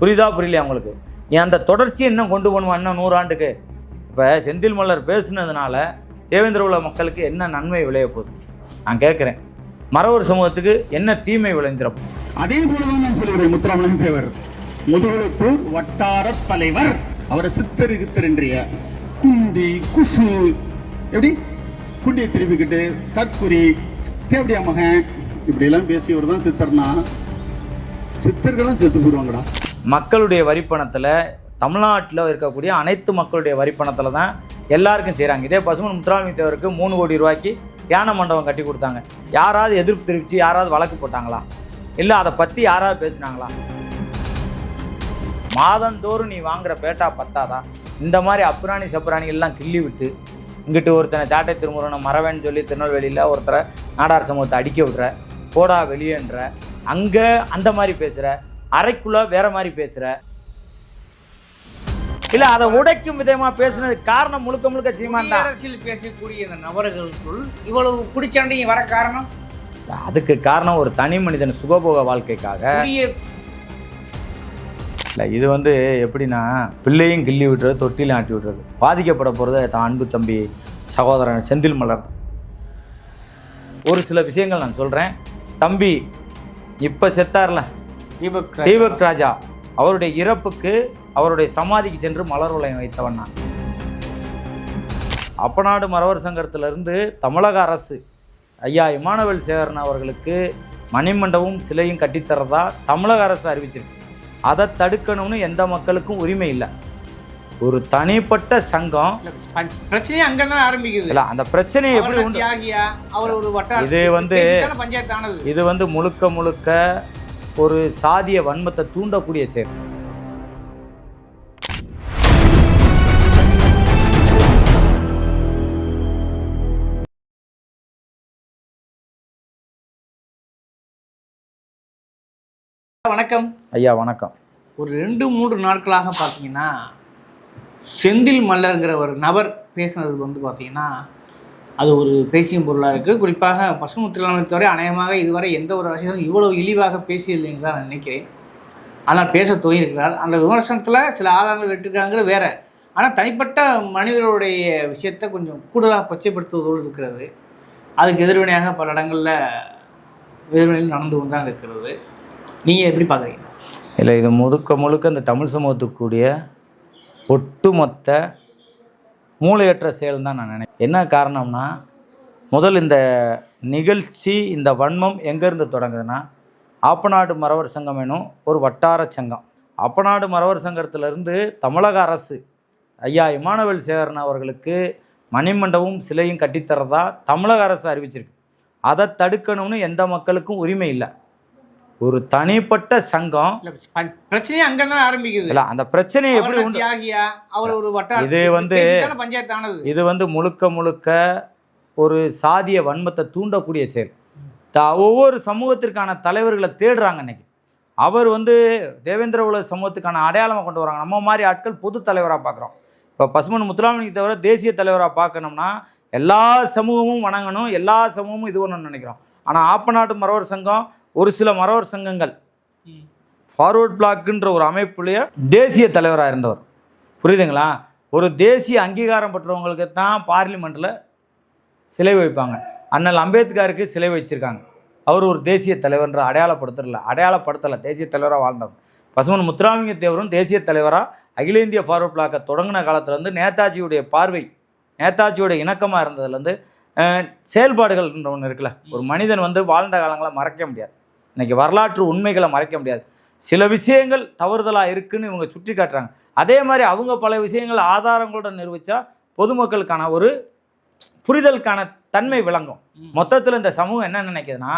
புரியுதா? புரியலையா உங்களுக்கு? ஏன் அந்த தொடர்ச்சியை இன்னும் கொண்டு போகணுமா இன்னும் நூறாண்டுக்கு? இப்போ செந்தில் மலர் பேசுனதுனால தேவேந்திர உள்ள மக்களுக்கு என்ன நன்மை விளைய போகுது? நான் கேட்குறேன். மறவர் சமூகத்துக்கு என்ன தீமை விளைஞ்சிடும் அதே போலதான் நான் சொல்லுகிறேன் முத்துராமலிங்க தேவர். முதுகுளத்தூர் வட்டார தலைவர். அவரை சித்தரு கித்தருன்றிய குண்டி குசு. எப்படி? குண்டியை திருப்பிக்கிட்டு தற்குறி தேவடியா மகன். இப்படி எல்லாம் பேசியவர் தான் சித்தர்னா. சித்தர்களும் செத்து போடுவாங்கடா மக்களுடைய வரிப்பணத்தில் தமிழ்நாட்டில் இருக்கக்கூடிய அனைத்து மக்களுடைய வரிப்பணத்தில் தான் எல்லாருக்கும் செய்கிறாங்க இதே பசுமன் முத்துராமலிங்க தேவருக்கு மூணு கோடி ரூபாய்க்கு தியான மண்டபம் கட்டி கொடுத்தாங்க. யாராவது எதிர்ப்பு தெரிவித்து யாராவது வழக்கு போட்டாங்களா? இல்லை அதை பற்றி யாராவது பேசுனாங்களா? மாதந்தோறும் நீ வாங்குற பேட்டா பத்தாதா? இந்த மாதிரி அப்புராணி சப்புராணி எல்லாம் கிள்ளி விட்டு இங்கிட்டு ஒருத்தனை சாட்டை திருமுருகனை மறவேன்னு சொல்லி திருநெல்வேலியில் ஒருத்தரை நாடார் சமூகத்தை அடிக்க விடுற போடா வெளியேன்ற அங்கே அந்த மாதிரி பேசுகிற அறைக்குள்ளே வேற மாதிரி பேசுகிற இல்லை அதை உடைக்கும் விதமாக பேசுனதுக்கு காரணம் முழுக்க முழுக்க சீமான் தான். அரசியல் பேசக்கூடிய இந்த நபர்களுக்குள் இவ்வளவு குடிச்சாண்டையும் வர காரணம்? அதுக்கு காரணம் ஒரு தனி மனிதன் சுகபோக வாழ்க்கைக்காக. இல்லை இது வந்து எப்படின்னா பிள்ளையும் கிள்ளி விட்டுறது தொட்டிலையும் ஆட்டி விட்டுறது பாதிக்கப்பட போகிறது தான் அன்பு தம்பி சகோதரன் செந்தில் மலர். ஒரு சில விஷயங்கள் நான் சொல்கிறேன் தம்பி இப்போ செத்தார்ல? தீபக் ராஜா. அவருடைய இறப்புக்கு அவருடைய சமாதிக்கு சென்று மலர் வளையம் வைத்தவன் நான். அப்பநாடு மறவர் சங்கத்திலிருந்து தமிழக அரசு ஐயா இமானுவேல் சேகரன் அவர்களுக்கு மணிமண்டபமும் சிலையும் கட்டித்தரதா தமிழக அரசு அறிவிச்சிருக்கு. அதை தடுக்கணும்னு எந்த மக்களுக்கும் உரிமை இல்லை. ஒரு தனிப்பட்ட சங்கம் பிரச்சனையே அங்கதான் ஆரம்பிக்குது. இல்லை அந்த பிரச்சனையை எப்படி உண்டு? தியாகியா? அவர் ஒரு வட்டார இது வந்து- இது வந்து முழுக்க முழுக்க ஒரு சாதிய வன்மத்தை தூண்டக்கூடிய செயல் வணக்கம். ஐயா வணக்கம். ஒரு ரெண்டு மூன்று நாட்களாக பார்த்தீங்கன்னா செந்தில் மல்லர்ங்கிற ஒரு நபர் பேசுனது வந்து பார்த்தீங்கன்னா அது ஒரு பேசியும் பொருளாக இருக்குது. குறிப்பாக பசுமுத்திரலாமை தவிர அநேகமாக இதுவரை எந்த ஒரு அரசியலும் இவ்வளவு இழிவாக பேசியதில்லைன்னு தான் நான் நினைக்கிறேன். ஆனால் பேச துவங்கியிருக்கிறார். அந்த விமர்சனத்தில் சில ஆதாரங்கள் வெட்டிருக்காங்கிறது வேற. ஆனால் தனிப்பட்ட மனிதர்களுடைய விஷயத்தை கொஞ்சம் கூடுதலாக கொச்சைப்படுத்துவதோடு இருக்கிறது. அதுக்கு எதிர்வினையாக பல இடங்களில் எதிர்வினையில் நடந்து கொண்டு தான் இருக்கிறது. நீங்கள் எப்படி பார்க்குறீங்க? இல்லை இது முழுக்க முழுக்க இந்த தமிழ் சமூகத்துக்குரிய ஒட்டுமொத்த மூளையற்ற செயல் தான் நான் நினைக்கிறேன். என்ன காரணம்னா முதல் இந்த நிகழ்ச்சி இந்த வன்மம் எங்கேருந்து தொடங்குதுன்னா ஆப்பநாடு மறவர் சங்கம் எனும் ஒரு வட்டார சங்கம். ஆப்பநாடு மறவர் சங்கத்திலிருந்து தமிழக அரசு ஐயா இமானுவேல் சேகரன் அவர்களுக்கு மணிமண்டபம் சிலையும் கட்டித்தரதா தமிழக அரசு அறிவிச்சிருக்கு. அதை தடுக்கணும்னு எந்த மக்களுக்கும் உரிமை இல்லை. ஒரு தனிப்பட்ட சங்கம். பிரச்சனையே அங்கதான் ஆரம்பிக்குது. இல்லை அந்த பிரச்சனையை எப்படி தியாகியா? அவர் ஒரு வட்டார இது வந்து- பஞ்சாயத்து ஆனது இது வந்து முழுக்க முழுக்க ஒரு சாதிய வன்மத்தை தூண்டக்கூடிய செயல். த ஒவ்வொரு சமூகத்திற்கான தலைவர்களை தேடுறாங்க இன்னைக்கு. அவர் வந்து தேவேந்திர உலக சமூகத்துக்கான அடையாளமாக கொண்டு வராங்க. நம்ம மாதிரி ஆட்கள் பொது தலைவராக பார்க்குறோம் இப்போ பசுமன் முத்துராமலிங்க தவிர தேசிய தலைவராக பார்க்கணும்னா எல்லா சமூகமும் வணங்கணும் எல்லா சமூகமும் இது பண்ணணும்னு நினைக்கிறோம். ஆனால் ஆப்பநாட்டு மறவர் சங்கம் ஒரு சில மறவர் சங்கங்கள். ஃபார்வர்ட் பிளாக்குன்ற ஒரு அமைப்புலேயே தேசிய தலைவராக இருந்தவர். புரியுதுங்களா? ஒரு தேசிய அங்கீகாரம் பெற்றவங்களுக்கு தான் பார்லிமெண்ட்டில் சிலை வைப்பாங்க. அண்ணல் அம்பேத்கருக்கு சிலை வச்சுருக்காங்க. அவர் ஒரு தேசிய தலைவர்ன்ற அடையாளப்படுத்தல அடையாளப்படுத்தலை தேசிய தலைவராக வாழ்ந்தவர். பசுமன் முத்துராமலிங்க தேவரும் தேசிய தலைவராக அகில இந்திய ஃபார்வர்ட் பிளாக்கை தொடங்கின காலத்துலேருந்து நேதாஜியுடைய பார்வை நேதாஜியோட இணக்கமாக இருந்ததுலேருந்து செயல்பாடுகள்ன்ற ஒன்று இருக்குல்ல. ஒரு மனிதன் வந்து வாழ்ந்த காலங்களை மறக்க முடியாது. இன்னைக்கு வரலாற்று உண்மைகளை மறைக்க முடியாது. சில விஷயங்கள் தவறுதலாக இருக்குன்னு இவங்க சுட்டி காட்டுறாங்க. அதே மாதிரி அவங்க பல விஷயங்கள் ஆதாரங்களோட நிரூபித்தா பொதுமக்களுக்கான ஒரு புரிதலுக்கான தன்மை விளங்கும். மொத்தத்தில் இந்த சமூகம் என்ன நினைக்குதுன்னா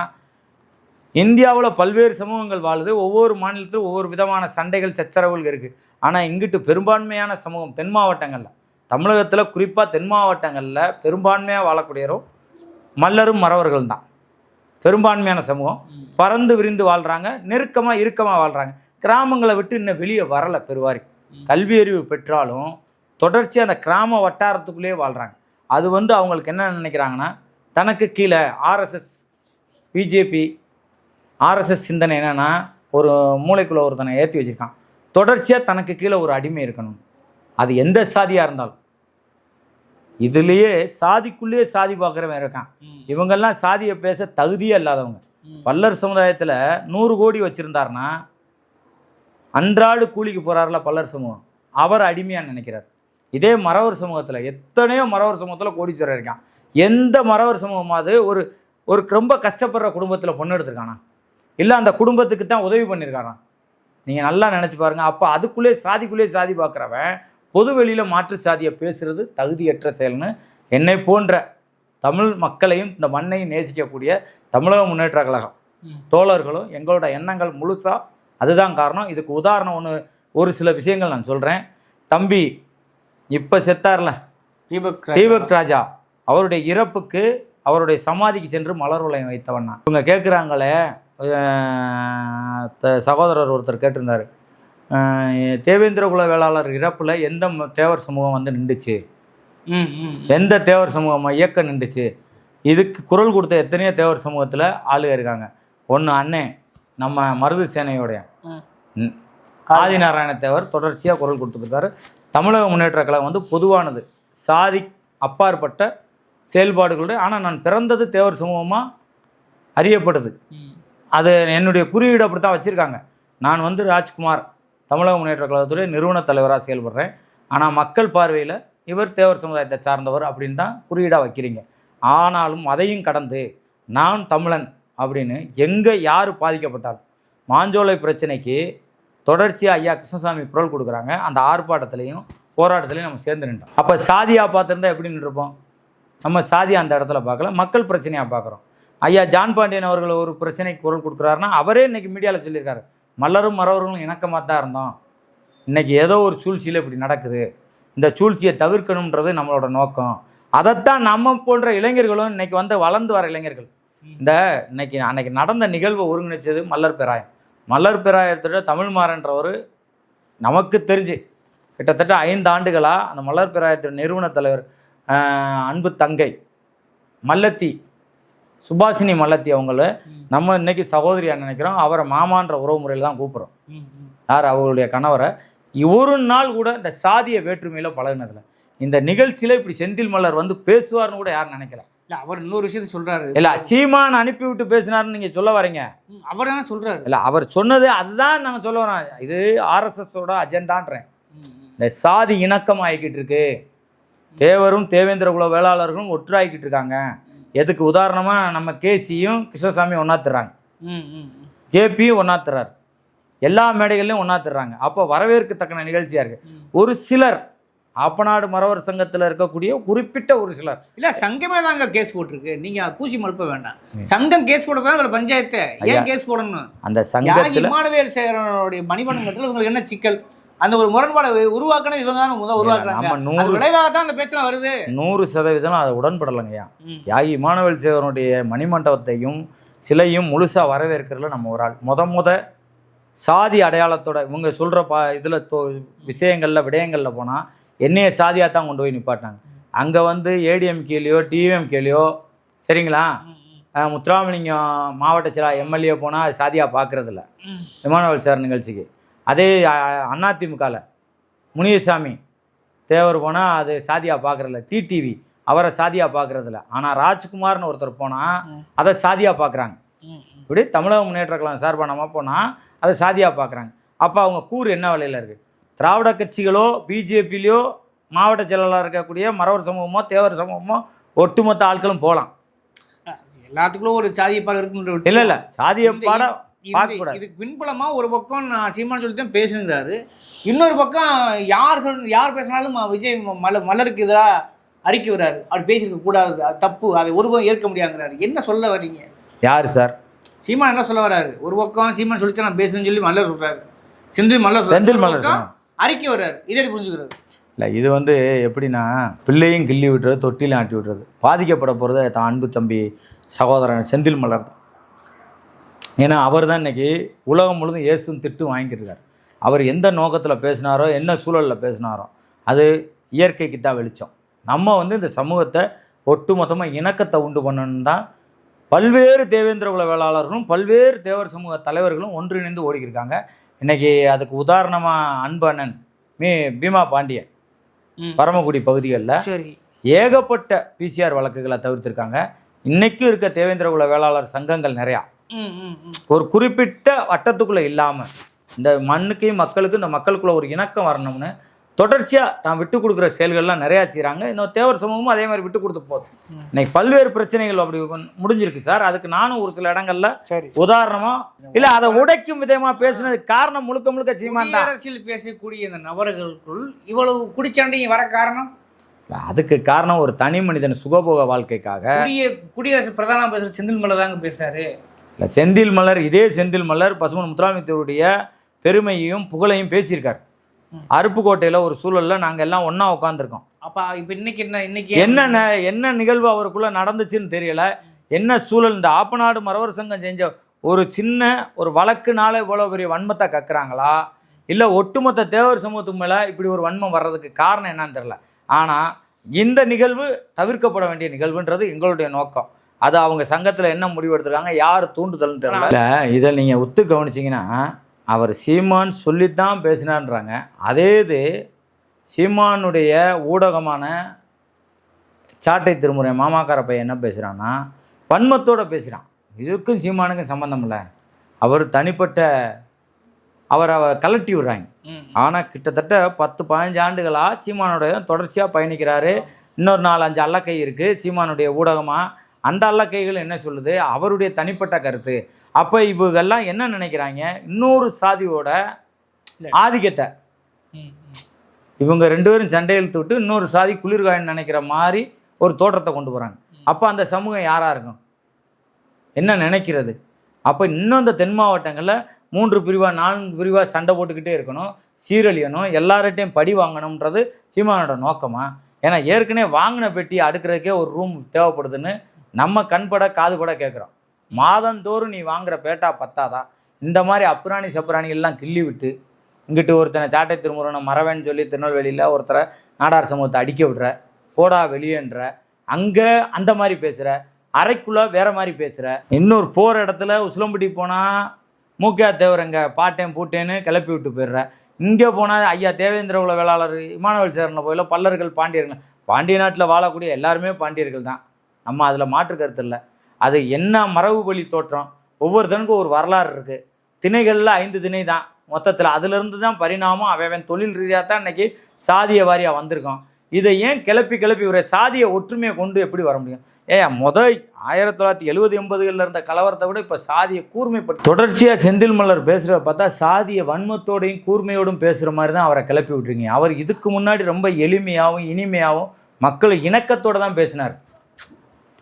இந்தியாவில் பல்வேறு சமூகங்கள் வாழுது ஒவ்வொரு மாநிலத்திலும் ஒவ்வொரு விதமான சண்டைகள் சச்சரவுகள் இருக்குது ஆனால் இங்கிட்டு பெரும்பான்மையான சமூகம் தென் மாவட்டங்களில் தமிழகத்தில் குறிப்பாக தென் மாவட்டங்களில் பெரும்பான்மையாக வாழக்கூடியவரும் மல்லரும் மறவர்கள் தான் பெரும்பான்மையான சமூகம். பறந்து விரிந்து வாழ்கிறாங்க நெருக்கமாக இறுக்கமாக வாழ்கிறாங்க கிராமங்களை விட்டு இன்னும் வெளியே வரலை பெருவாரி. கல்வி அறிவு பெற்றாலும் தொடர்ச்சி அந்த கிராம வட்டாரத்துக்குள்ளேயே வாழ்கிறாங்க அது வந்து அவங்களுக்கு என்ன நினைக்கிறாங்கன்னா தனக்கு கீழே ஆர்எஸ்எஸ் பிஜேபி ஆர்எஸ்எஸ் சிந்தனை என்னென்னா ஒரு மூளைக்குள்ளே ஒருத்தனை ஏற்றி வச்சுருக்கான். தொடர்ச்சியாக தனக்கு கீழே ஒரு அடிமை இருக்கணும். அது எந்த சாதியாக இருந்தாலும். இதுலேயே சாதிக்குள்ளேயே சாதி பார்க்குறவன் இருக்கான். இவங்கெல்லாம் சாதியை பேச தகுதியே இல்லாதவங்க. பல்லர் சமுதாயத்தில் நூறு கோடி வச்சுருந்தாருன்னா அன்றாடு கூலிக்கு போகிறார்ல பல்லர் சமூகம். அவர் அடிமையாக நினைக்கிறார். இதே மறவர் சமூகத்தில் எத்தனையோ மறவர் சமூகத்தில் கோடீஸ்வரர் இருக்கான். எந்த மறவர் சமூகமாவது ஒரு ஒரு ரொம்ப கஷ்டப்படுற குடும்பத்தில் பொண்ணு எடுத்திருக்கானா? இல்லை அந்த குடும்பத்துக்கு தான் உதவி பண்ணியிருக்கானா நீங்கள் நல்லா நினச்சி பாருங்கள் அப்போ அதுக்குள்ளே சாதிக்குள்ளே சாதி பார்க்குறவன் பொது வெளியில் மாற்று சாதியை பேசுகிறது தகுதியற்ற செயல்னு என்னை போன்ற தமிழ் மக்களையும் இந்த மண்ணையும் நேசிக்கக்கூடிய தமிழக முன்னேற்ற கழகம். தோழர்களும் எங்களோட எண்ணங்கள் முழுசாக அதுதான் காரணம். இதுக்கு உதாரணம் ஒன்று ஒரு சில விஷயங்கள் நான் சொல்கிறேன் தம்பி இப்போ செத்தார்ல? தீபக் தீபக் ராஜா. அவருடைய இறப்புக்கு அவருடைய சமாதிக்கு சென்று மலர் வளையம் வைத்தவன் நான். இவங்க கேட்குறாங்களே சகோதரர் ஒருத்தர் கேட்டிருந்தார். தேவேந்திர குல வேளாளர் இறப்பில் எந்த தேவர் சமூகம் வந்து நின்றுச்சு? எந்த தேவர் சமூகம் இயக்கம் நின்றுச்சு? இதுக்கு குரல் கொடுத்த எத்தனையோ தேவர் சமூகத்தில் ஆளுக இருக்காங்க. ஒன்று அண்ணே நம்ம மருது சேனையோடைய. ஆதிநாராயண தேவர் தொடர்ச்சியாக குரல் கொடுத்துருக்காரு தமிழக முன்னேற்ற கழகம் வந்து பொதுவானது. சாதி அப்பாற்பட்ட செயல்பாடுகளுடைய ஆனால் நான் பிறந்தது தேவர் சமூகமாக அறியப்படுது அது என்னுடைய குறியீடு அப்படி தான் வச்சுருக்காங்க. நான் வந்து ராஜ்குமார். தமிழக முன்னேற்ற கழகத்துடைய நிறுவன தலைவராக செயல்படுறேன். ஆனால் மக்கள் பார்வையில் இவர் தேவர் சமுதாயத்தை சார்ந்தவர் அப்படின்னு தான் குறியீடாக வைக்கிறீங்க. ஆனாலும் அதையும் கடந்து நான் தமிழன் அப்படின்னு எங்கே யார் பாதிக்கப்பட்டாலும் மாஞ்சோலை பிரச்சனைக்கு தொடர்ச்சியாக ஐயா கிருஷ்ணசாமி குரல் கொடுக்குறாங்க. அந்த ஆர்ப்பாட்டத்திலையும் போராட்டத்திலையும் நம்ம சேர்ந்து நின்றோம். அப்போ சாதியாக பார்த்துருந்தா எப்படி நின்றுப்போம்? நம்ம சாதி அந்த இடத்துல பார்க்கல மக்கள் பிரச்சனையாக பார்க்குறோம். ஐயா ஜான் பாண்டியன் அவர்கள் ஒரு பிரச்சனைக்கு குரல் கொடுக்குறாருன்னா அவரே இன்றைக்கி மீடியாவில் சொல்லியிருக்காரு. மல்லரும் மறவர்களும் இணக்கமாக தான் இருந்தோம். இன்றைக்கி ஏதோ ஒரு சூழ்ச்சியில் இப்படி நடக்குது. இந்த சூழ்ச்சியை தவிர்க்கணுன்றது நம்மளோட நோக்கம். அதைத்தான் நம்ம போன்ற இளைஞர்களும் இன்னைக்கு வந்து வளர்ந்து வர இளைஞர்கள். இந்த இன்னைக்கு அன்னைக்கு நடந்த நிகழ்வை ஒருங்கிணைச்சது மல்லர் பெராயம். மல்லர் பெராயத்தோட தமிழ்மாறன்றவர் நமக்கு தெரிஞ்சு கிட்டத்தட்ட ஐந்து ஆண்டுகளாக அந்த மல்லர் பெராயத்தின் நிறுவன தலைவர் அன்பு தங்கை மல்லத்தி சுபாஷினி மல்லத்தி அவங்கள நம்ம இன்னைக்கு சகோதரியாக நினைக்கிறோம். அவரை மாமான்ற உறவு முறையில் தான் கூப்பிட்றோம். யார்? அவர்களுடைய கணவரை. ஒரு நாள் கூட இந்த சாதிய வேற்றுமையில் பழகுனதில்ல. இந்த நிகழ்ச்சியில் இப்படி செந்தில் மலர் வந்து பேசுவார்னு கூட யாரும் நினைக்கல. இல்ல அவர் இன்னொரு விஷயத்த சொல்றாரு. இல்லை சீமான் அனுப்பி விட்டு பேசினாருன்னு நீங்கள் சொல்ல வரீங்க. அவர் தானே சொல்றாரு. இல்லை அவர் சொன்னது அதுதான் நாங்கள் சொல்ல வரோம். இது ஆர்எஸ்எஸோட அஜெண்டான்றேன். இந்த சாதி இணக்கம் ஆகிக்கிட்டு இருக்கு. தேவரும் தேவேந்திர குல வேளாளர்களும் ஒற்றாகிக்கிட்டு இருக்காங்க. எதுக்கு உதாரணமாக நம்ம கேசியும் கிருஷ்ணசாமியும் ஒன்றாத்துறாங்க. ஜேபியும் ஒன்றாத்துறாரு எல்லா மேடைகள்லையும் ஒன்றாத்துறாங்க அப்போ வரவேற்கத்தக்க நிகழ்ச்சியாக இருக்குது ஒரு சிலர் ஆப்பநாடு மறவர் சங்கத்தில் இருக்கக்கூடிய குறிப்பிட்ட ஒரு சிலர். இல்ல சங்கமே தாங்க கேஸ் போட்டிருக்கு. நீங்க பூசி மழுப்ப வேண்டாம். சங்கம் கேஸ் போட போய் பஞ்சாயத்து. ஏன் கேஸ் போடணும்? அந்த சங்கத்தில் இமானுவேல் சேரனுடைய மணிமண்டம் கட்டல உங்களுக்கு என்ன சிக்கல்? அந்த ஒரு முரண்பாடை உருவாக்குனது இவங்க தான் முதல் உருவாக்குறாங்க. நம்ம நூறு விளைவாக தான் அந்த பேச்செல்லாம் வருது. நூறு சதவீதம் அதை உடன்படலைங்கய்யா. யாகி இமானுவேல் சேவனுடைய மணிமண்டபத்தையும் சிலையும் முழுசாக வரவேற்கிறதுல நம்ம ஒரு ஆள். முத முத சாதி அடையாளத்தோட இவங்க சொல்கிற பா இதில் விஷயங்களில் விடயங்களில் போனால் என்னைய சாதியாக தான் கொண்டு போய் நிப்பாட்டினாங்க. அங்கே வந்து ஏடிஎம்கேலையோ டிஎம்கேலையோ சரிங்களா? முத்துராமலிங்கம் மாவட்ட செயலா எம்எல்ஏ போனால் சாதியாக பார்க்குறதில்ல. இமானுவேல் சார் நிகழ்ச்சிக்கு. அதே அதிமுகவில் முனியசாமி. தேவர் போனால் அது சாதியாக பார்க்குறதில்ல டிடிவி. அவரை சாதியாக பார்க்குறதில்ல ஆனால் ராஜ்குமார்னு ஒருத்தர் போனால். அதை சாதியாக பார்க்குறாங்க. இப்படி தமிழக முன்னேற்ற கழகம் சார்பாக நம்ம போனால் அதை சாதியாக பார்க்குறாங்க அப்போ அவங்க கூறு என்ன விலையில் இருக்குது திராவிட கட்சிகளோ பிஜேபிலையோ மாவட்ட செயலாளர் இருக்கக்கூடிய மறவர் சமூகமோ தேவர் சமூகமோ ஒட்டுமொத்த ஆட்களும் போகலாம். எல்லாத்துக்குள்ள ஒரு சாதியப்பாடு இருக்குன்ற இல்லை இல்லை. சாதிய பாடம். இதுக்கு பின்புலமா ஒரு பக்கம் நான் சீமான் சொல்லி தான் பேசுங்கிறாரு இன்னொரு பக்கம் யார் சொல் யார் பேசினாலும் விஜய் மல மலருக்கு எதிராக அறிக்கை வராரு அவர் பேசியிருக்க கூடாது அது தப்பு அதை ஒருபோதும் ஏற்க முடியாங்கிறாரு. என்ன சொல்ல வர்றீங்க யார் சார்? சீமான் என்ன சொல்ல வராரு? ஒரு பக்கம் சீமான் சொல்லித்தான் நான் பேசுறேன்னு சொல்லி மல்லர் சொல்றாரு. செந்தில் மல்லர் சொல்றாரு. செந்தில் மல்லர் சொல்றாரு. அறிக்கை வராரு இதை புரிஞ்சுக்கிறது? இல்லை இது வந்து எப்படின்னா பிள்ளையும் கிள்ளி விட்டுறது தொட்டிலையும் ஆட்டி விட்டுறது. பாதிக்கப்பட போகிறது தான் அன்பு தம்பி சகோதரன் செந்தில் மலர் தான். ஏன்னா அவர் தான் இன்னைக்கு உலகம் முழுதும் இயேசுன்னு திட்டு வாங்கிட்டு இருக்கார் அவர் எந்த நோக்கத்தில் பேசினாரோ என்ன சூழலில் பேசினாரோ அது இயற்கைக்கு தான் வெளிச்சம். நம்ம வந்து இந்த சமூகத்தை ஒட்டுமொத்தமாக இணக்கத்தை உண்டு பண்ணணும் தான் பல்வேறு தேவேந்திர குல வேளாளர்களும் பல்வேறு தேவர் சமூக தலைவர்களும் ஒன்றிணைந்து ஓடிக்கிருக்காங்க. இன்னைக்கு அதுக்கு உதாரணமாக அன்பண்ணன் மீ பீமா பாண்டியன். பரமக்குடி பகுதிகளில் சரி. ஏகப்பட்ட பிசிஆர் வழக்குகளை தவிர்த்திருக்காங்க. இன்னைக்கும் இருக்க தேவேந்திர குல வேளாளர் சங்கங்கள் நிறையா. ஒரு குறிப்பிட்ட வட்டத்துக்குள்ளே இல்லாமல் இந்த மண்ணுக்கும் மக்களுக்கும் இந்த மக்களுக்குள்ள ஒரு இணக்கம் வரணும்னு தொடர்ச்சியாக நான் விட்டு கொடுக்குற செயல்கள்லாம் நிறையா செய்கிறாங்க இந்த தேவர் சமூகமும் அதே மாதிரி விட்டு கொடுத்து போகுது. இன்னைக்கு பல்வேறு பிரச்சனைகள் அப்படி முடிஞ்சிருக்கு சார். அதுக்கு நானும் ஒரு சில இடங்கள்ல உதாரணமா இல்ல அதை உடைக்கும் விதமா பேசுனதுக்கு காரணம் முழுக்க முழுக்க சீமான் குடியரசில் பேசக்கூடிய இந்த நபர்களுக்குள் இவ்வளவு குடிச்சாண்டி வர காரணம்? அதுக்கு காரணம் ஒரு தனி மனிதன் சுகபோக வாழ்க்கைக்காக குடிய குடியரசு பிரதான பேசுற செந்தில் மலை தாங்க பேசுறாரு. இல்ல செந்தில் மலர் இதே செந்தில் மலர் பசுமன் முத்துராமித்தருடைய பெருமையையும் புகழையும் பேசியிருக்கார். அருப்புக்கோட்டையில் ஒரு சூழல்ல நாங்கள் எல்லாம் ஒன்றா உட்காந்துருக்கோம் அப்ப இப்ப இன்னைக்கு என்ன இன்னைக்கு என்ன என்ன நிகழ்வு அவருக்குள்ள நடந்துச்சுன்னு தெரியல. என்ன சூழல் இந்த ஆப்பநாடு மரவர் சங்கம் செஞ்ச ஒரு சின்ன ஒரு வழக்குனால இவ்வளோ பெரிய வன்மத்தை கக்குறாங்களா? இல்லை ஒட்டுமொத்த தேவர் சமூகத்துக்கு மேலே இப்படி ஒரு வன்மம் வர்றதுக்கு காரணம் என்னன்னு தெரியல. ஆனால் இந்த நிகழ்வு தவிர்க்கப்பட வேண்டிய நிகழ்வுன்றது எங்களுடைய நோக்கம். அது அவங்க சங்கத்தில் என்ன முடிவு எடுத்திருக்காங்க? யார் தூண்டுதல்னு தெரியல. இதை நீங்கள் ஒத்து கவனிச்சிங்கன்னா அவர் சீமான் சொல்லித்தான் பேசினான்றாங்க. அதே இது சீமானுடைய ஊடகமான சாட்டை திருமுறை மாமாக்கார பையன் என்ன பேசுகிறான்னா வன்மத்தோட பேசுகிறான் இதுக்கும் சீமானுக்கும் சம்மந்தம் இல்லை. அவர் தனிப்பட்ட அவரை அவ கலட்டி விடுறாங்க. ஆனால் கிட்டத்தட்ட பத்து பதினஞ்சு ஆண்டுகளாக சீமானுடைய தொடர்ச்சியாக பயணிக்கிறாரு. இன்னொரு நாலு அஞ்சு அல்லக்கை இருக்குது சீமானுடைய ஊடகமாக அந்த அல்லக்கைகள் என்ன சொல்லுது? அவருடைய தனிப்பட்ட கருத்து. அப்போ இவங்கெல்லாம் என்ன நினைக்கிறாங்க? இன்னொரு சாதியோட. ஆதிக்கத்தை. இவங்க ரெண்டு பேரும் சண்டை இழுத்து விட்டு இன்னொரு சாதி குளிர்காயன்னு நினைக்கிற மாதிரி ஒரு தோற்றத்தை கொண்டு போகிறாங்க அப்போ அந்த சமூகம் யாராக இருக்கும்? என்ன நினைக்கிறது? அப்போ இன்னும் இந்த தென் மாவட்டங்களில் மூன்று பிரிவாக நான்கு பிரிவாக சண்டை போட்டுக்கிட்டே இருக்கணும். சீரழியணும். எல்லார்கிட்டையும் படி வாங்கணுன்றது சீமானோட நோக்கமா? ஏன்னா ஏற்கனவே வாங்கின பெட்டி அடுக்கிறதுக்கே ஒரு ரூம் தேவைப்படுதுன்னு நம்ம கண்பட காது கூட கேட்குறோம் மாதந்தோறும் நீ வாங்குற பேட்டா பத்தாதா? இந்த மாதிரி அப்புராணி சப்புராணிகள்லாம் கிள்ளி விட்டு இங்கிட்டு ஒருத்தனை சாட்டை திருமுருகனை மறவேன்னு சொல்லி திருநெல்வேலியில் ஒருத்தரை நாடார் சமூகத்தை அடிக்க விடுற போடா வெளியேன்ற அங்கே அந்த மாதிரி பேசுகிற அறைக்குள்ளே வேற மாதிரி பேசுகிற இன்னொரு போகிற இடத்துல உசிலம்பட்டி போனால் மூக்கியா தேவரங்க பாட்டேன் பூட்டேன்னு கிளப்பி விட்டு போயிடுற. இங்கே போனால் ஐயா தேவேந்திர உள்ள வேளாளர் இமானுவல் சேரனை போயில பல்லர்கள் பாண்டியர்கள் பாண்டிய நாட்டில் வாழக்கூடிய எல்லாருமே பாண்டியர்கள் தான். நம்ம அதில் மாற்று கருத்து இல்லை. அது என்ன மரபுபலி தோற்றம்? ஒவ்வொருத்தனுக்கும் ஒரு வரலாறு இருக்குது திணைகளில் ஐந்து திணை தான். மொத்தத்தில் அதுலேருந்து தான் பரிணாமம். அவன் அவன் தொழில் ரீதியாக தான் இன்றைக்கி சாதிய வாரியாக வந்திருக்கோம் இதை ஏன் கிளப்பி கிளப்பி ஒரு சாதிய ஒற்றுமையை கொண்டு எப்படி வர முடியும்? ஏ முத ஆயிரத்தி தொள்ளாயிரத்தி எழுபது எண்பதுகளில் இருந்த கலவரத்தை விட இப்போ சாதியை கூர்மைப்படுத்தி தொடர்ச்சியாக செந்தில் மலர் பேசுகிறத பார்த்தா சாதிய வன்மத்தோடையும் கூர்மையோடும் பேசுகிற மாதிரி தான் அவரை கிளப்பி விட்டுருங்க அவர் இதுக்கு முன்னாடி ரொம்ப எளிமையாகவும் இனிமையாகவும் மக்கள் இணக்கத்தோடு தான் பேசினார்.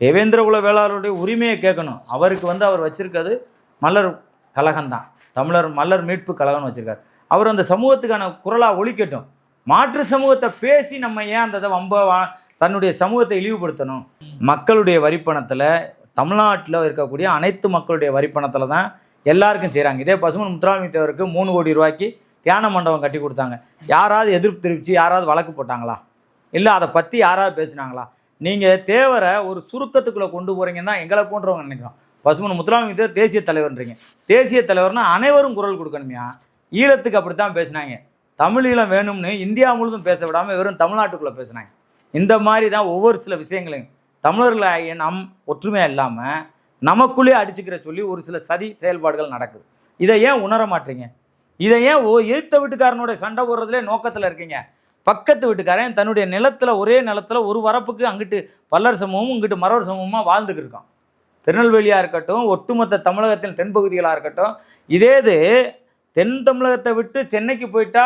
தேவேந்திர குல வேளாளருடைய உரிமையை கேட்கணும். அவருக்கு வந்து அவர் வச்சிருக்கிறது மலர் கழகம்தான் தமிழர் மலர் மீட்பு கழகம்னு வச்சிருக்காரு. அவர் அந்த சமூகத்துக்கான குரலாக ஒழிக்கட்டும் மாற்று சமூகத்தை பேசி நம்ம ஏன் அந்த இதை வம்ப வா- தன்னுடைய சமூகத்தை இழிவுபடுத்தணும்? மக்களுடைய வரிப்பணத்தில் தமிழ்நாட்டில் இருக்கக்கூடிய அனைத்து மக்களுடைய வரிப்பணத்தில் தான் எல்லாருக்கும் செய்கிறாங்க இதே பசுமன் முத்துராமித்தேவருக்கு மூணு கோடி ரூபாய்க்கு தியான மண்டபம் கட்டி கொடுத்தாங்க. யாராவது எதிர்ப்பு தெரிவித்து யாராவது வழக்கு போட்டாங்களா? இல்லை அதை பற்றி யாராவது பேசுனாங்களா? நீங்கள் தேவரை ஒரு சுருக்கத்துக்குள்ளே கொண்டு போகிறீங்கன்னு தான் எங்களை போன்றவங்க நினைக்கிறோம் பசுமன் முத்துராமலிங்கத்தேவர் தேசிய தலைவர்ன்றீங்க. தேசிய தலைவர்னா அனைவரும் குரல் கொடுக்கணுமையா. ஈழத்துக்கு அப்படி தான் பேசினாங்க. தமிழ் ஈழம் வேணும்னு இந்தியா முழுதும் பேச விடாமல் வெறும் தமிழ்நாட்டுக்குள்ளே பேசுனாங்க. இந்த மாதிரி தான் ஒவ்வொரு சில விஷயங்களையும். தமிழர்களாகிய நம் ஒற்றுமையாக இல்லாமல் நமக்குள்ளே அடிச்சுக்கிற சொல்லி ஒரு சில சதி செயல்பாடுகள் நடக்குது. இதை ஏன் உணர மாட்டீங்க? இதை ஏன் ஓ எழுத்த வீட்டுக்காரனுடைய சண்டை போடுறதுலே நோக்கத்தில் இருக்கீங்க? பக்கத்து வீட்டுக்காரன் தன்னுடைய நிலத்தில் ஒரே நிலத்தில் ஒரு வரப்புக்கு அங்கிட்டு பல்லர் சமூகமும் இங்கிட்டு மரவர் சமூகமாக வாழ்ந்துக்கிட்டு இருக்கோம் திருநெல்வேலியாக இருக்கட்டும் ஒட்டுமொத்த தமிழகத்தின் தென்பகுதிகளாக இருக்கட்டும் இதே இது தென் தமிழகத்தை விட்டு சென்னைக்கு போயிட்டா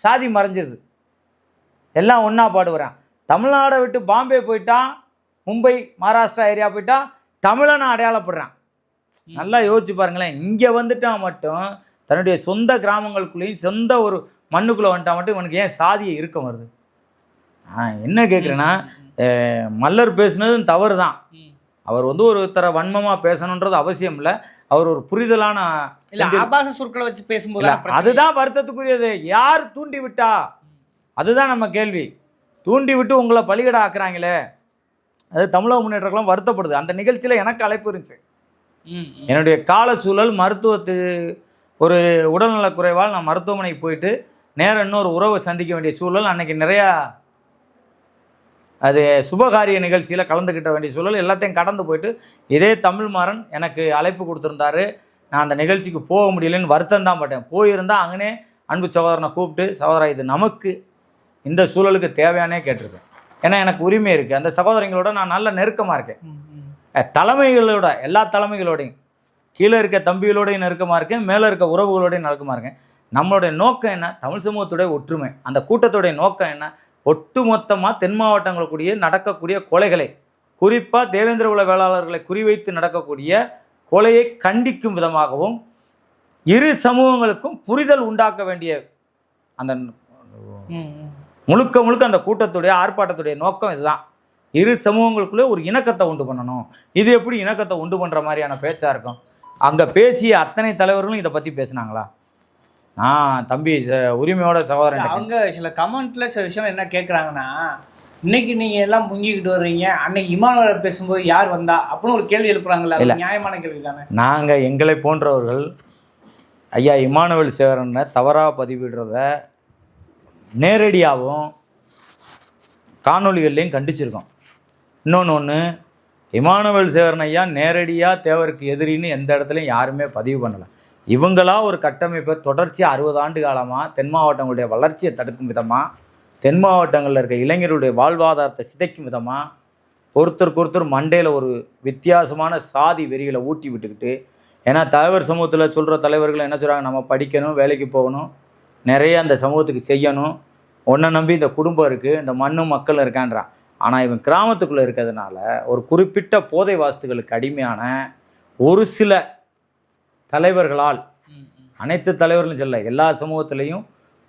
சாதி மறைஞ்சிருது. எல்லாம் ஒன்றா பாடுகிறான் தமிழ்நாடை விட்டு பாம்பே போயிட்டா மும்பை மகாராஷ்டிரா ஏரியா போயிட்டா தமிழனை அடையாளப்படுறான். நல்லா யோசிச்சு பாருங்களேன். இங்கே வந்துட்டா மட்டும் தன்னுடைய சொந்த கிராமங்களுக்குள்ளேயும் சொந்த ஒரு மண்ணுக்குள்ளே வந்துட்டா மட்டும் இவனுக்கு ஏன் சாதியை இருக்க வருது? நான் என்ன கேட்குறேன்னா மல்லர் பேசுனதும் தவறு தான். அவர் வந்து ஒருத்தரை வன்மமாக பேசணுன்றது அவசியம் இல்லை. அவர் ஒரு புரிதலான ஆபாச சொற்களை வச்சு பேசும்போது. அதுதான் வருத்தத்துக்குரியது. யார் தூண்டி விட்டா? அதுதான் நம்ம கேள்வி. தூண்டி விட்டு உங்களை பலிகடை ஆக்குறாங்களே. அது தமிழக முன்னேற்றங்களும் வருத்தப்படுது. அந்த நிகழ்ச்சியில் எனக்கு அழைப்பு இருந்துச்சு. என்னுடைய கால சூழல் மருத்துவத்து ஒரு உடல்நலக் குறைவால் நான் மருத்துவமனைக்கு போயிட்டு நேரா இன்னொரு உறவை சந்திக்க வேண்டிய சூழல் அன்னைக்கு நிறையா அது சுபகாரிய நிகழ்ச்சியில் கலந்துக்கிட்ட வேண்டிய சூழல் எல்லாத்தையும் கடந்து போயிட்டு இதே தமிழ்மாறன் எனக்கு அழைப்பு கொடுத்துருந்தாரு. நான் அந்த நிகழ்ச்சிக்கு போக முடியலன்னு வருத்தம் தான் பட்டேன். போயிருந்தால் அங்கனே அன்பு சகோதரனை கூப்பிட்டு சகோதரா இது நமக்கு இந்த சூழலுக்கு தேவையானே கேட்டிருக்கேன். ஏன்னா எனக்கு உரிமை இருக்குது அந்த சகோதரங்களோட நான் நல்ல நெருக்கமாக இருக்கேன். தலைமைகளோட எல்லா தலைமைகளோடையும் கீழே இருக்க தம்பிகளோடையும் நெருக்கமாக இருக்கேன் மேலே இருக்க உறவுகளோடையும் நெருக்கமாக இருக்கேன். நம்மளுடைய நோக்கம் என்ன? தமிழ் சமூகத்துடைய ஒற்றுமை. அந்த கூட்டத்துடைய நோக்கம் என்ன? ஒட்டுமொத்தமாக தென் மாவட்டங்களுக்குரிய நடக்கக்கூடிய கொலைகளை குறிப்பாக தேவேந்திர குல வேளாளர்களை குறிவைத்து நடக்கக்கூடிய கொலையை கண்டிக்கும் விதமாகவும் இரு சமூகங்களுக்கும் புரிதல் உண்டாக்க வேண்டிய அந்த. முழுக்க முழுக்க அந்த கூட்டத்துடைய ஆர்ப்பாட்டத்துடைய நோக்கம் இதுதான். இரு சமூகங்களுக்குள்ளே ஒரு இணக்கத்தை உண்டு பண்ணணும். இது எப்படி இணக்கத்தை உண்டு பண்ணுற மாதிரியான பேச்சாக இருக்கும்? அங்கே பேசிய அத்தனை தலைவர்களும் இதை பற்றி பேசுனாங்களா? நான் தம்பி ச- உரிமையோட சகோதரன் அவங்க சில கமெண்ட்ல சில விஷயம் என்ன கேட்குறாங்கன்னா இன்னைக்கு நீங்க எல்லாம் முங்கிக்கிட்டு வர்றீங்க அன்னைக்கு இமானுவேல் பேசும்போது யார் வந்தா? அப்படின்னு ஒரு கேள்வி எழுப்புறாங்கல்ல அது இல்ல. நியாயமான கேள்வி தானே? நாங்கள் எங்களை போன்றவர்கள் ஐயா இமானுவேல் சேகரனை தவறாக பதிவிடுறத நேரடியாகவும் காணொளிகள்லையும் கண்டிச்சிருக்கோம். இன்னொன்று ஒன்று இமானுவேல் சேகரன் ஐயா நேரடியாக தேவருக்கு எதிரின்னு எந்த இடத்துலையும் யாருமே பதிவு பண்ணலை. இவங்களா ஒரு கட்டமைப்பை தொடர்ச்சியாக அறுபது ஆண்டு காலமாக தென் மாவட்டங்களுடைய வளர்ச்சியை தடுக்கும் விதமாக தென் மாவட்டங்களில் இருக்க இளைஞர்களுடைய வாழ்வாதாரத்தை சிதைக்கும் விதமாக ஒருத்தருக்கு ஒருத்தர் மண்டையில் ஒரு வித்தியாசமான சாதி வெறிகளை ஊட்டி விட்டுக்கிட்டு ஏன்னா தலைவர் சமூகத்தில் சொல்கிற தலைவர்கள் என்ன சொல்கிறாங்க நம்ம படிக்கணும் வேலைக்கு போகணும் நிறைய அந்த சமூகத்துக்கு செய்யணும். ஒன்றை நம்பி இந்த குடும்பம் இருக்குது இந்த மண்ணும் மக்களும் இருக்கான்றான் ஆனால் இவன் கிராமத்துக்குள்ளே இருக்கிறதுனால ஒரு குறிப்பிட்ட போதை வாஸ்துகளுக்கு அடிமையான ஒரு சில தலைவர்களால் அனைத்து தலைவர்களும் சொல்ல எல்லா சமூகத்திலையும்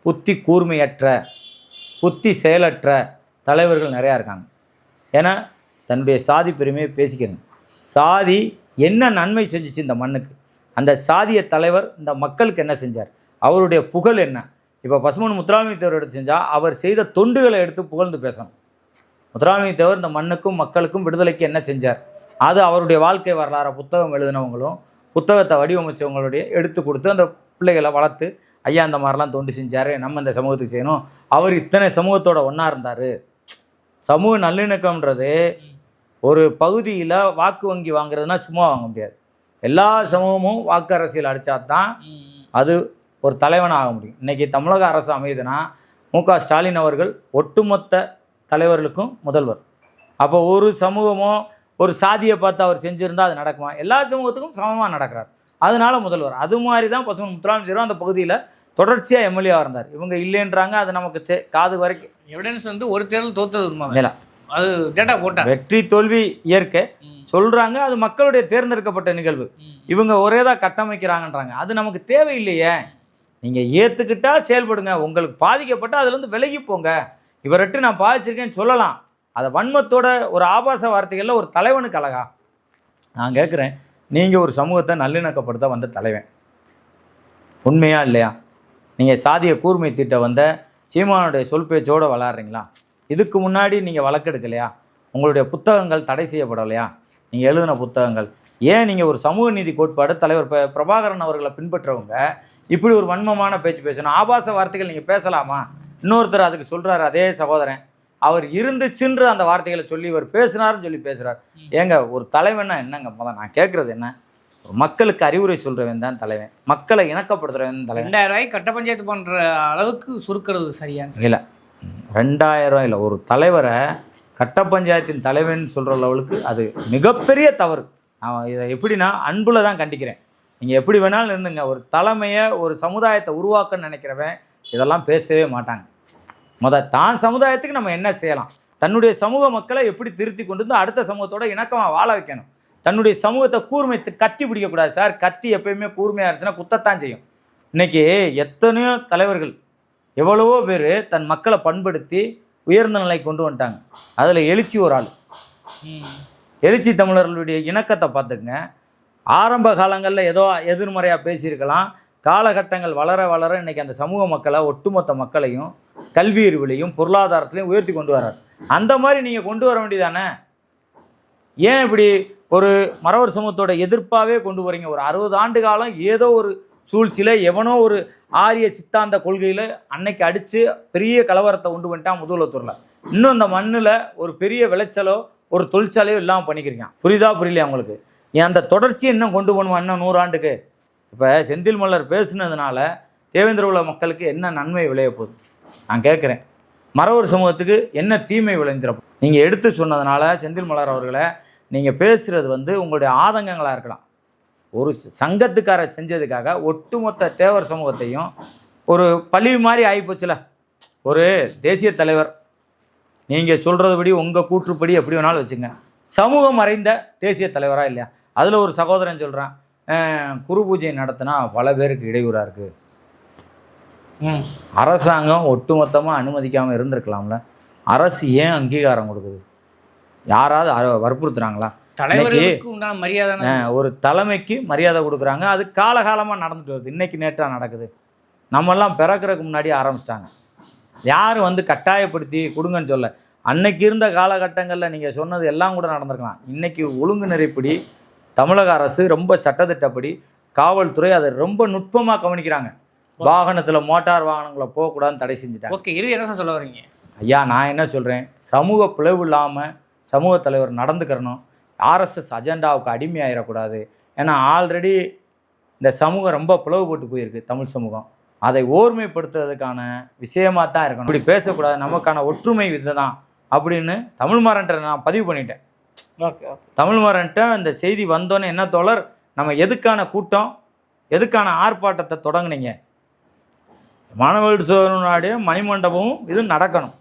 புத்தி கூர்மையற்ற புத்தி செயலற்ற தலைவர்கள் நிறையா இருக்காங்க. ஏன்னா தன்னுடைய சாதி பெருமையை பேசிக்கணும். சாதி என்ன நன்மை செஞ்சுச்சு இந்த மண்ணுக்கு? அந்த சாதிய தலைவர் இந்த மக்களுக்கு என்ன செஞ்சார்? அவருடைய புகழ் என்ன? இப்போ பசுமன் முத்துராமலிங்க தேவர் எடுத்து செஞ்சால் அவர் செய்த தொண்டுகளை எடுத்து புகழ்ந்து பேசணும். முத்துராமலிங்க தேவர் இந்த மண்ணுக்கும் மக்களுக்கும் விடுதலைக்கு என்ன செஞ்சார்? அது அவருடைய வாழ்க்கை வரலாறு புத்தகம் எழுதினவங்களும் புத்தகத்தை வடிவமைச்சவங்களுடைய எடுத்து கொடுத்து அந்த பிள்ளைகளை வளர்த்து ஐயா இந்த மாதிரிலாம் தொண்டு செஞ்சார் நம்ம இந்த சமூகத்துக்கு செய்யணும். அவர் இத்தனை சமூகத்தோட ஒன்றா இருந்தார். சமூக நல்லிணக்கம்ன்றது ஒரு பகுதியில் வாக்கு வங்கி வாங்குறதுனா சும்மா வாங்க முடியாது. எல்லா சமூகமும் வாக்கு அரசியல் அடித்தா தான் அது ஒரு தலைவனாக ஆக முடியும். இன்றைக்கி தமிழக அரசு அமையுதுன்னா மு க ஸ்டாலின் அவர்கள் ஒட்டுமொத்த தலைவர்களுக்கும் முதல்வர். அப்போ ஒரு சமூகமோ ஒரு சாதியை பார்த்து அவர் செஞ்சுருந்தா அது நடக்குமா? எல்லா சமூகத்துக்கும் சமமாக நடக்கிறார். அதனால முதல்வர். அது மாதிரி தான் பசுமன் முத்துராமலிங்கம் அந்த பகுதியில் தொடர்ச்சியாக எம்எல்ஏவாக இருந்தார். இவங்க இல்லைன்றாங்க அது நமக்கு காது வரைக்கும். எவிடன்ஸ் வந்து ஒரு தேர்தல் தோத்தது உண்மை. இல்ல. அது டேட்டா போட்டா. வெற்றி தோல்வி இயற்கை. சொல்கிறாங்க அது மக்களுடைய தேர்ந்தெடுக்கப்பட்ட நிகழ்வு. இவங்க ஒரே தான் கட்டமைக்கிறாங்கன்றாங்க. அது நமக்கு தேவையில்லையே. நீங்கள் ஏற்றுக்கிட்டா செயல்படுங்க. உங்களுக்கு பாதிக்கப்பட்டால் அதுலேருந்து விலகி போங்க. இவர்கிட்ட நான் பாதிச்சிருக்கேன்னு சொல்லலாம். அதை வன்மத்தோட ஒரு ஆபாச வார்த்தைகளில் ஒரு தலைவனுக்கு அழகா. நான் கேட்குறேன் நீங்கள் ஒரு சமூகத்தை நல்லிணக்கப்படுத்த வந்த தலைவன். உண்மையா இல்லையா? நீங்கள் சாதிய கூர்மை திட்ட வந்த சீமானுடைய சொல் பேச்சோடு விளாட்றீங்களா இதுக்கு முன்னாடி நீங்கள் வழக்கெடுக்கலையா? உங்களுடைய புத்தகங்கள் தடை செய்யப்படலையா? நீங்கள் எழுதின புத்தகங்கள். ஏன் நீங்கள் ஒரு சமூக நீதி கோட்பாடு தலைவர் ப பிரபாகரன் அவர்களை பின்பற்றவங்க இப்படி ஒரு வன்மமான பேச்சு பேசணும் ஆபாச வார்த்தைகள் நீங்கள் பேசலாமா? இன்னொருத்தர் அதுக்கு சொல்கிறாரு அதே சகோதரன். அவர் இருந்துச்சுன்ற அந்த வார்த்தைகளை சொல்லி இவர் பேசினாருன்னு சொல்லி பேசுகிறார் ஏங்க ஒரு தலைவன்னா என்னங்க? முதல்ல நான் கேட்குறது என்ன? மக்களுக்கு அறிவுரை சொல்கிறவன் தான் தலைவன். மக்களை இணக்கப்படுத்துறவன் தலைவன். ரெண்டாயிரம் ரூபாய்க்கு கட்ட பஞ்சாயத்து பண்ற அளவுக்கு சுருக்கிறது சரியான இல்லை. ரெண்டாயிரம் இல்லை. ஒரு தலைவரை கட்ட பஞ்சாயத்தின் தலைவன் சொல்கிற லெவலுக்கு அது மிகப்பெரிய தவறு. நான் இதை எப்படின்னா அன்புல தான் கண்டிக்கிறேன். நீங்கள் எப்படி வேணாலும் இருந்துங்க. ஒரு தலைமையை ஒரு சமுதாயத்தை உருவாக்க நினைக்கிறவன் இதெல்லாம் பேசவே மாட்டாங்க. முத தான் சமுதாயத்துக்கு நம்ம என்ன செய்யலாம்? தன்னுடைய சமூக மக்களை எப்படி திருத்தி கொண்டு வந்து அடுத்த சமூகத்தோட இணக்கமாக வாழ வைக்கணும்? தன்னுடைய சமூகத்தை கூர்மை கத்தி பிடிக்கக்கூடாது சார். கத்தி எப்பயுமே கூர்மையாக இருந்துச்சுன்னா குத்தத்தான் செய்யும். இன்றைக்கி எத்தனையோ தலைவர்கள் எவ்வளவோ பேர் தன் மக்களை பண்படுத்தி உயர்ந்த நிலை கொண்டு வந்துட்டாங்க. அதில் எழுச்சி ஒரு ஆள். எழுச்சி தமிழர்களுடைய இணக்கத்தை பார்த்துக்குங்க. ஆரம்ப காலங்களில் ஏதோ எதிர்மறையாக பேசியிருக்கலாம். காலகட்டங்கள் வளர வளர இன்னைக்கு அந்த சமூக மக்களை ஒட்டுமொத்த மக்களையும் கல்வி அறிவிலையும் பொருளாதாரத்திலையும் உயர்த்தி கொண்டு வரார் அந்த மாதிரி நீங்கள் கொண்டு வர வேண்டியதானே? ஏன் இப்படி ஒரு மறவர் சமூகத்தோட எதிர்ப்பாகவே கொண்டு வரீங்க ஒரு அறுபது ஆண்டு காலம் ஏதோ ஒரு சூழ்ச்சியில் எவனோ ஒரு ஆரிய சித்தாந்த கொள்கையில் அன்னைக்கு அடித்து பெரிய கலவரத்தை உண்டு பண்ணிட்டான் முதலத்தூரில். இன்னும் இந்த மண்ணில் ஒரு பெரிய விளைச்சலோ ஒரு தொழிற்சாலையோ இல்லாமல் பண்ணிக்கிறீங்க புரியுதா? புரியலையா உங்களுக்கு? ஏன் அந்த தொடர்ச்சியை இன்னும் கொண்டு போகணுமா? இன்னும் நூறாண்டுக்கு? இப்போ செந்தில் மல்லர் பேசுனதுனால தேவேந்திர உலக மக்களுக்கு என்ன நன்மை விளைய போகுது? நான் கேட்குறேன். மறவர் சமூகத்துக்கு என்ன தீமை விளைஞ்சிடும் நீங்கள் எடுத்து சொன்னதுனால செந்தில் மலர் அவர்களை நீங்கள் பேசுகிறது வந்து உங்களுடைய ஆதங்கங்களாக இருக்கலாம். ஒரு சங்கத்துக்காரர் செஞ்சதுக்காக ஒட்டுமொத்த தேவர் சமூகத்தையும் ஒரு பழிவு மாதிரி ஆகிப்போச்சுல. ஒரு தேசிய தலைவர். நீங்கள் சொல்கிறதுபடி உங்கள் கூற்றுப்படி எப்படி வேணாலும் வச்சுங்க. சமூகம் மறைந்த தேசிய தலைவராக இல்லையா? அதில் ஒரு சகோதரன் சொல்கிறான் குரு பூஜை நடத்தினா பல பேருக்கு இடையூறாக இருக்குது அரசாங்கம் ஒட்டுமொத்தமாக அனுமதிக்காமல் இருந்திருக்கலாம்ல. அரசு ஏன் அங்கீகாரம் கொடுக்குது? யாராவது வற்புறுத்துறாங்களா? மரியாதை ஒரு தலைமைக்கு மரியாதை கொடுக்குறாங்க. அது காலகாலமாக நடந்துட்டு வருது. இன்னைக்கு நேற்றாக நடக்குது. நம்மெல்லாம் பிறக்கிறதுக்கு முன்னாடி ஆரம்பிச்சிட்டாங்க. யாரும் வந்து கட்டாயப்படுத்தி கொடுங்கன்னு சொல்ல அன்னைக்கு இருந்த காலகட்டங்களில் நீங்கள் சொன்னது எல்லாம் கூட நடந்திருக்கலாம். இன்னைக்கு ஒழுங்கு நெறிப்படி தமிழக அரசு ரொம்ப சட்டத்திட்டப்படி காவல்துறை அதை ரொம்ப நுட்பமாக கவனிக்கிறாங்க. வாகனத்தில் மோட்டார் வாகனங்களை போகக்கூடாதுன்னு தடை செஞ்சுட்டாங்க. ஓகே இறுதி என்ன சார் சொல்ல வரீங்க ஐயா நான் என்ன சொல்கிறேன் சமூக பிளவு இல்லாமல் சமூக தலைவர் நடந்துக்கிறணும். ஆர்எஸ்எஸ் அஜெண்டாவுக்கு அடிமையாயிடக்கூடாது ஏன்னா ஆல்ரெடி இந்த சமூகம் ரொம்ப பிளவுபட்டு போயிருக்கு தமிழ் சமூகம். அதை ஓர்மைப்படுத்துறதுக்கான விஷயமா தான் இருக்கணும். இப்படி பேசக்கூடாது நமக்கான ஒற்றுமை இதுதான் அப்படின்னு தமிழ்மாறன்ட்ட நான் பதிவு பண்ணிட்டேன். தமிழ்மாறன்ட்ட இந்த செய்தி வந்தோன்னே என்ன தோழர்? நம்ம எதுக்கான கூட்டம்? எதுக்கான ஆர்ப்பாட்டத்தை தொடங்குனீங்க? மாணவர்கள் சோழனுடைய மணிமண்டபமும் இது நடக்கணும்.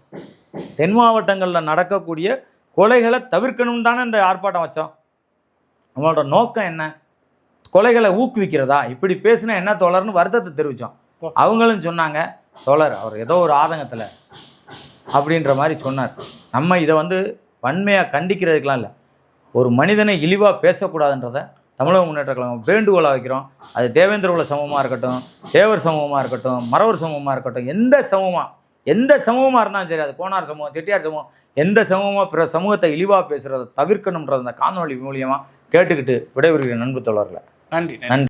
தென் மாவட்டங்களில் நடக்கக்கூடிய கொலைகளை தவிர்க்கணும் தானே இந்த ஆர்ப்பாட்டம் வச்சோம். நம்மளோட நோக்கம் என்ன? கொலைகளை ஊக்குவிக்கிறதா? இப்படி பேசினா என்ன தோழர்னு வருத்தத்தை தெரிவித்தோம் அவங்களும் சொன்னாங்க தோழர் அவர் ஏதோ ஒரு ஆதங்கத்தில் அப்படின்ற மாதிரி சொன்னார். நம்ம இதை வந்து வன்மையாக கண்டிக்கிறதுக்கெலாம் இல்லை. ஒரு மனிதனை இழிவாக பேசக்கூடாதுன்றத தமிழக முன்னேற்ற கழகம் வேண்டுகோளாக வைக்கிறோம். அது தேவேந்திர குல சமூகமாக இருக்கட்டும் தேவர் சமூகமாக இருக்கட்டும் மறவர் சமூகமாக இருக்கட்டும் எந்த சமூகமாக எந்த சமூகமாக இருந்தாலும் சரி அது கோனார் சமூகம் செட்டியார் சமூகம் எந்த சமூகமாக பிற சமூகத்தை இழிவாக பேசுகிறத தவிர்க்கணுன்றத அந்த காணொளி மூலியமாக கேட்டுக்கிட்டு விடைபெறுகிற நண்பு தோழர்களை. நன்றி. நன்றி.